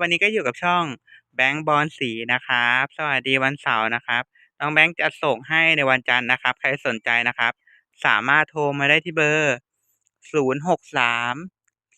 วันนี้ก็อยู่กับช่องแบงค์บอลสีนะครับ สวัสดีวันเสาร์นะครับน้องแบงค์จะส่งให้ในวันจันทร์นะครับ ใครสนใจนะครับ สามารถโทรมาได้ที่เบอร์ 0 6 3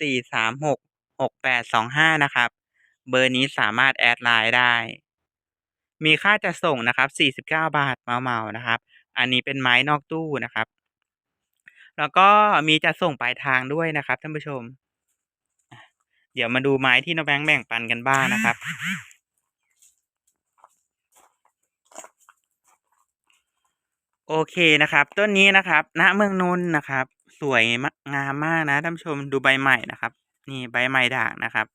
4 3 6 6 8 2 5 นะครับ เบอร์นี้สามารถแอดไลน์ได้ มีค่าจะส่งนะครับ 49 บาทเมาๆนะครับ อันนี้เป็นไม้นอกตู้นะครับ แล้วก็มีจะส่งปลายทางด้วยนะครับท่านผู้ชม เดี๋ยวมาดูไม้ที่น้องแบงค์แบ่งปันกันบ้างนะครับ โอเคนะครับ ต้นนี้นะครับณเมืองนนท์นะครับ สวยมากงามมากนะท่านชมดูใบใหม่นะครับ นี่ใบใหม่ด่างนะครับ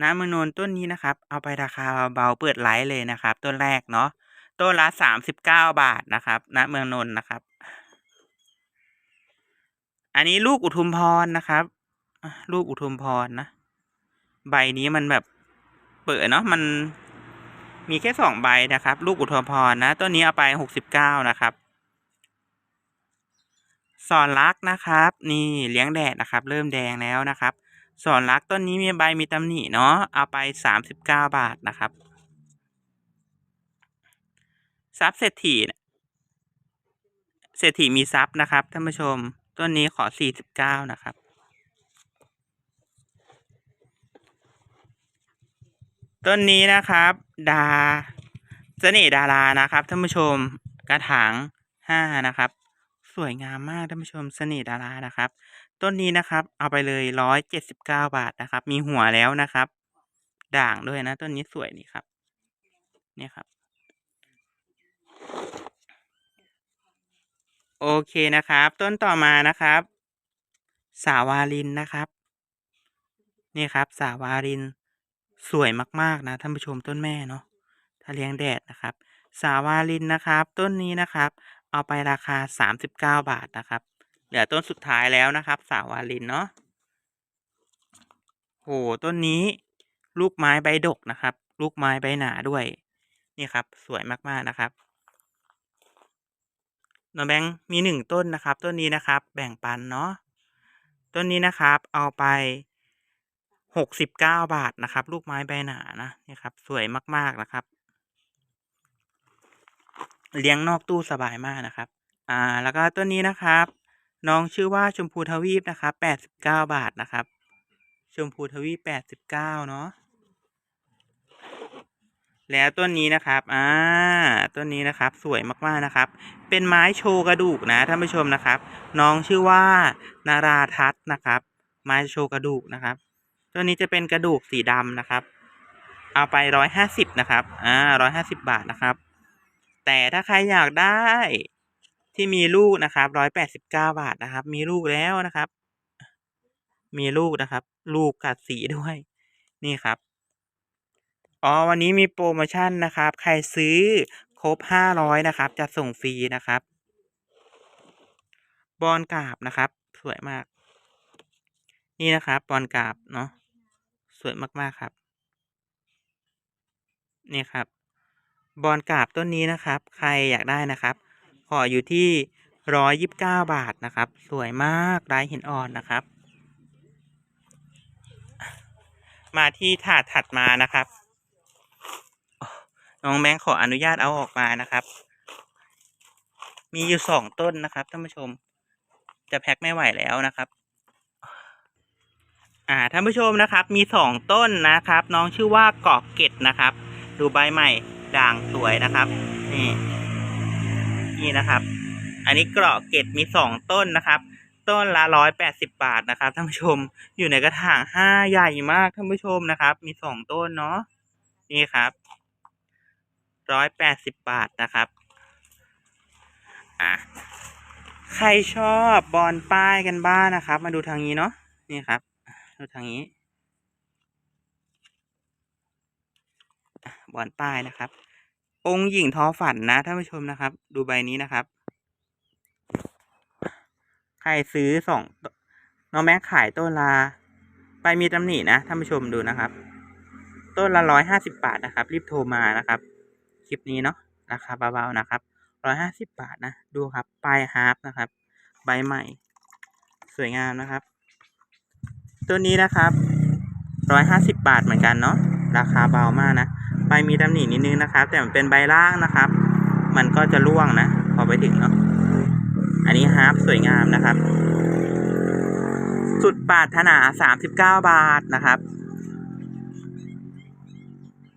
ณเมืองนนท์ต้นนี้นะครับ เอาไปราคาเบาเปิดไลฟ์เลยนะครับ ต้นแรกเนาะต้นละสามสิบเก้าบาทนะครับณเมืองนนท์นะครับ อันนี้ลูกอุทุมพรนะครับ อะลูกอุทุมพรนะ ใบนี้มันแบบเปิดเนาะมันมีแค่สองใบนะครับ ลูกอุทุมพรนะต้นนี้เอาไปหกสิบเก้านะครับ สอนรักนะครับ นี่เลี้ยงแดดนะครับ เริ่มแดงแล้วนะครับ สอนรักต้นนี้มีใบมีตำหนิเนาะเอาไปสามสิบเก้าบาทนะครับซับเศรษฐีเศรษฐีมีซับนะครับท่านผู้ชมต้นนี้ขอสี่สิบเก้านะครับ ต้นนี้นะครับ ดาเสน่ห์ดารานะครับท่านผู้ชมกระถางห้านะครับ สวยงามมากท่านผู้ชมเสน่ห์ดารานะครับ ต้นนี้นะครับ เอาไปเลยร้อยเจ็ดสิบเก้าบาทนะครับ มีหัวแล้วนะครับ ด่างด้วยนะ ต้นนี้สวยนี่ครับ เนี่ยครับ โอเคนะครับ ต้นต่อมานะครับ สาวาลินนะครับ นี่ครับ สาวาลิน สวยมากๆนะท่านผู้ชมต้นแม่เนาะถ้าเลี้ยงแดดนะครับ สาวาลินนะครับ ต้นนี้นะครับ เอาไปราคาสามสิบเก้าบาทนะครับ เหลือต้นสุดท้ายแล้วนะครับ สาวาลินเนาะโหต้นนี้ลูกไม้ใบดกนะครับ ลูกไม้ใบหนาด้วย นี่ครับ สวยมากๆนะครับน้องแบงค์มีหนึ่งต้นนะครับ ต้นนี้นะครับ แบ่งปันเนาะต้นนี้นะครับ เอาไป หกสิบเก้าบาทนะครับ ลูกไม้ใบหนานะนี่ครับ สวยมากๆนะครับ เลี้ยงนอกตู้สบายมากนะครับ อ่า แล้วก็ต้นนี้นะครับ น้องชื่อว่าชมพูทวีปนะครับแปดสิบเก้าบาทนะครับ ชมพูทวีปแปดสิบเก้าเนาะแล้วต้นนี้นะครับ อ่า ต้นนี้นะครับ สวยมากๆนะครับ เป็นไม้โชว์กระดูกนะท่านผู้ชมนะครับ น้องชื่อว่านาราทัศน์นะครับ ไม้โชว์กระดูกนะครับ ตัวนี้จะเป็นกระดูกสีดำนะครับ เอาไปร้อยห้าสิบนะครับ อ่าร้อยห้าสิบบาทนะครับ แต่ถ้าใครอยากได้ที่มีลูกนะครับร้อยแปดสิบเก้าบาทนะครับ มีลูกแล้วนะครับ มีลูกนะครับ ลูกกัดสีด้วย นี่ครับอ๋อวันนี้มีโปรโมชั่นนะครับ ใครซื้อครบห้าร้อยนะครับ จะส่งฟรีนะครับ บอลกราบนะครับ สวยมาก นี่นะครับ บอลกราบเนาะ สวยมากๆครับ นี่ครับ บอลกาบต้นนี้นะครับ ใครอยากได้นะครับขออยู่ที่ร้อยยิบเก้าบาทนะครับ สวยมากลายหินอ่อนนะครับ มาที่ถาดถัดมานะครับ น้องแบงค์ขออนุญาตเอาออกมานะครับ มีอยู่สองต้นนะครับท่านผู้ชม จะแพ็คไม่ไหวแล้วนะครับ อ่าท่านผู้ชมนะครับมีสองต้นนะครับ น้องชื่อว่าเกาะเกตนะครับ ดูใบใหม่ด่างสวยนะครับ นี่นี่นะครับ อันนี้เกาะเกตมีสองต้นนะครับ ต้นละร้อยแปดสิบบาทนะครับท่านผู้ชมอยู่ในกระถางห้าใหญ่มากท่านผู้ชมนะครับ มีสองต้นเนาะนี่ครับร้อยแปดสิบบาทนะครับอะใครชอบบอลป้ายกันบ้างนะครับ มาดูทางนี้เนาะนี่ครับ ดูทางนี้อะบอลป้ายนะครับ องค์หญิงทอฝันนะท่านผู้ชมนะครับ ดูใบนี้นะครับ ใครซื้อสองน้องแม็กขายต้นละไปมีตำหนินะท่านผู้ชมดูนะครับ ต้นละร้อยห้าสิบบาทนะครับ รีบโทรมานะครับ คลิปนี้เนาะราคาเบาๆนะครับร้อยห้าสิบบาทนะ ดูครับปลายฮาร์ปนะครับ ใบใหม่ สวยงามนะครับ ตัวนี้นะครับร้อยห้าสิบบาทเหมือนกันเนาะราคาเบามากนะใบมีตำหนินิดนึงนะครับ แต่มันเป็นใบล่างนะครับ มันก็จะร่วงนะ พอไปถึงเนาะอันนี้ฮาร์ปสวยงามนะครับ สุดปารถนาสามสิบเก้าบาทนะครับ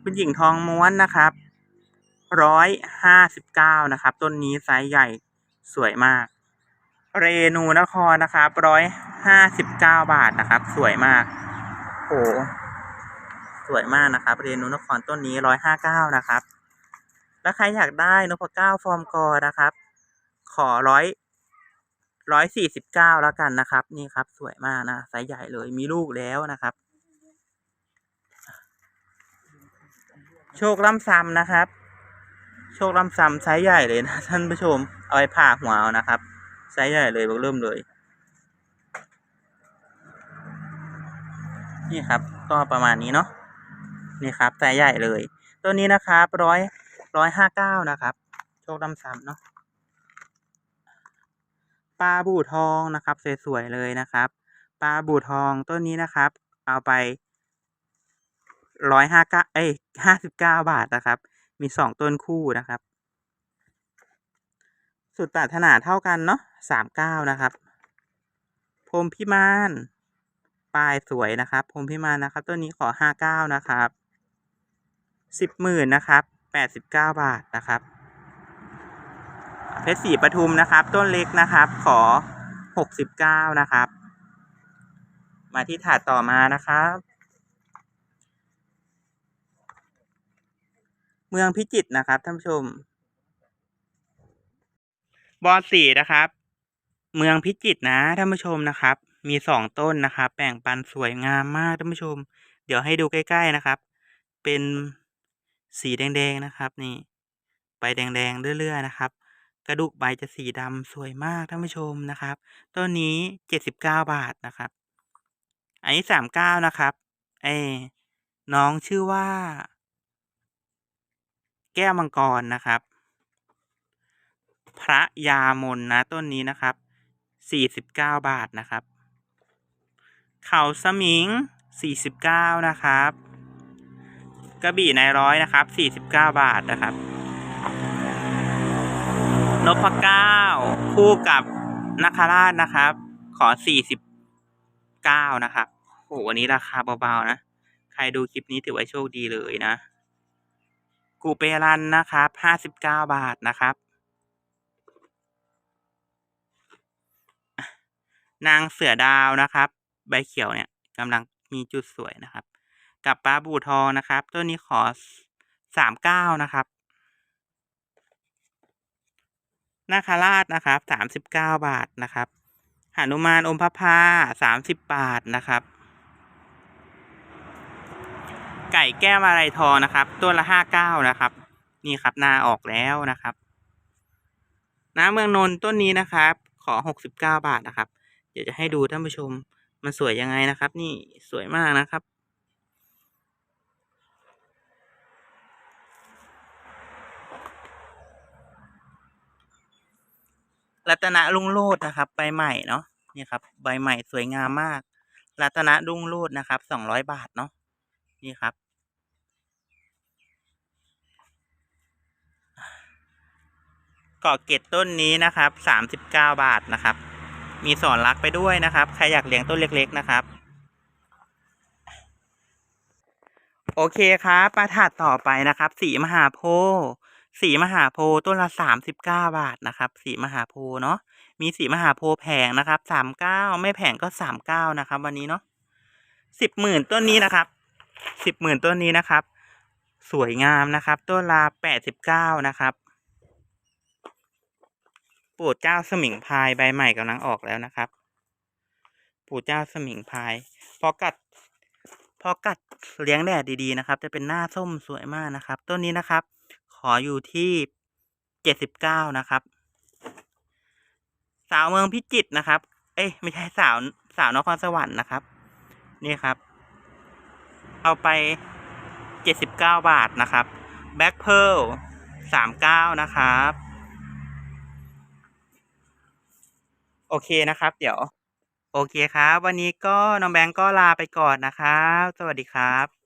คุณหญิงทองม้วนนะครับร้อยห้าสิบเก้านะครับ ต้นนี้ไซส์ใหญ่สวยมาก เรนูนครนะครับร้อยห้าสิบเก้าบาทนะครับ สวยมากโอ้สวยมากนะครับ เรนูนครต้นนี้ร้อยห้าเก้านะครับ แล้วใครอยากได้นพเก้าฟอร์มกอนะครับ ขอร้อยร้อยสี่สิบเก้าแล้วกันนะครับ นี่ครับ สวยมากนะไซส์ใหญ่เลยมีลูกแล้วนะครับ โชคล่ำซ้ำนะครับ โชคล่ำซ้ำไซส์ใหญ่เลยนะท่านผู้ชม เอาไปผ่าหัวเอานะครับ ไซส์ใหญ่เลยบอกเริ่มเลย นี่ครับก็ประมาณนี้เนาะนี่ครับไซส์ใหญ่เลย ตัวนี้นะครับร้อยร้อยห้าเก้านะครับ โชคล่ำซ้ำเนาะปลาบูทองนะครับสวยๆเลยนะครับปลาบูทองต้นนี้นะครับ เอาไปร้อยห้าเก้าเอ้ยห้าสิบเก้าบาทนะครับ มีสองต้นคู่นะครับ สุดปรารถนาเท่ากันเนาะสามเก้านะครับพรมพิมานปลายสวยนะครับพรมพิมานนะครับต้นนี้ขอห้าเก้านะครับสิบหมื่นนะครับแปดสิบเก้าบาทนะครับเพชรศรีปทุมนะครับ ต้นเล็กนะครับ ขอหกสิบเก้านะครับ มาที่ถาดต่อมานะครับ เมืองพิจิตรนะครับท่านผู้ชม บอสี่นะครับ เมืองพิจิตรนะท่านผู้ชมนะครับ มีสองต้นนะครับแบ่งปันสวยงามมากท่านผู้ชม เดี๋ยวให้ดูใกล้ ๆนะครับ เป็นสีแดงๆนะครับนี่ใบแดงๆเรื่อยๆนะครับ กระดูกใบจะสีดำสวยมากท่านผู้ชมนะครับต้นนี้เจ็ดสิบเก้าบาทนะครับ อันนี้สามเก้านะครับเอ้น้องชื่อว่า แก้วมังกรนะครับ พระยามนนะต้นนี้นะครับสี่สิบเก้าบาทนะครับ เขาสมิงสี่สิบเก้านะครับ กระบี่นายร้อยนะครับสี่สิบเก้าบาทนะครับนพเก้าคู่กับนาคราชนะครับ ขอสี่สิบเก้านะครับโหวันนี้ราคาเบาๆนะ ใครดูคลิปนี้ถือว่าโชคดีเลยนะ กูเปรันนะครับห้าสิบเก้าบาทนะครับ นางเสือดาวนะครับ ใบเขียวเนี่ยกำลังมีจุดสวยนะครับ กับปลาบูทองนะครับต้นนี้ขอสามเก้านะครับนาคาราชนะครับสามสิบเก้าบาทนะครับหนุมานอมพระพาสามสิบบาทนะครับ ไก่แก้วอะไรทองนะครับ ตัวละห้าเก้านะครับ นี่ครับนาออกแล้วนะครับน้ำเมืองนนต้นนี้นะครับ ขอหกสิบเก้าบาทนะครับ เดี๋ยวจะให้ดูท่านผู้ชม มันสวยยังไงนะครับ นี่สวยมากนะครับ รัตนรุ่งโรจน์นะครับ ใบใหม่เนาะนี่ครับ ใบใหม่สวยงามมาก รัตนรุ่งโรจน์นะครับสองร้อยบาทเนาะนี่ครับเกาะเกตต้นนี้นะครับสามสิบเก้าบาทนะครับ มีสอนรักไปด้วยนะครับ ใครอยากเลี้ยงต้นเล็กๆนะครับ โอเคครับประถาดต่อไปนะครับ สีมหาโพธิ์สีมหาโพธิ์ต้นละสามสิบเก้าบาทนะครับ สีมหาโพธิ์เนาะมีสีมหาโพธิ์แผงนะครับสามเก้าไม่แผงก็สามเก้านะครับ วันนี้เนาะสิบหมื่นต้นนี้นะครับสิบหมื่นต้นนี้นะครับ สวยงามนะครับ ต้นละแปดสิบเก้านะครับ ปู่เจ้าสมิงพายใบใหม่กำลังออกแล้วนะครับ ปู่เจ้าสมิงพาย พอกัด พอกัดเลี้ยงแดดดีๆนะครับ จะเป็นหน้าส้มสวยมากนะครับ ต้นนี้นะครับ ขออยู่ที่เจ็ดสิบเก้านะครับ สาวเมืองพิจิตรนะครับ เอ้ยไม่ใช่สาวสาวนครสวรรค์นะครับ นี่ครับ เอาไปเจ็ดสิบเก้าบาทนะครับแบ็คเพ a ลสามเก้านะครับ โอเคนะครับ เดี๋ยว โอเคครับ วันนี้ก็น้องแบงก์ก็ลาไปก่อนนะครับ สวัสดีครับ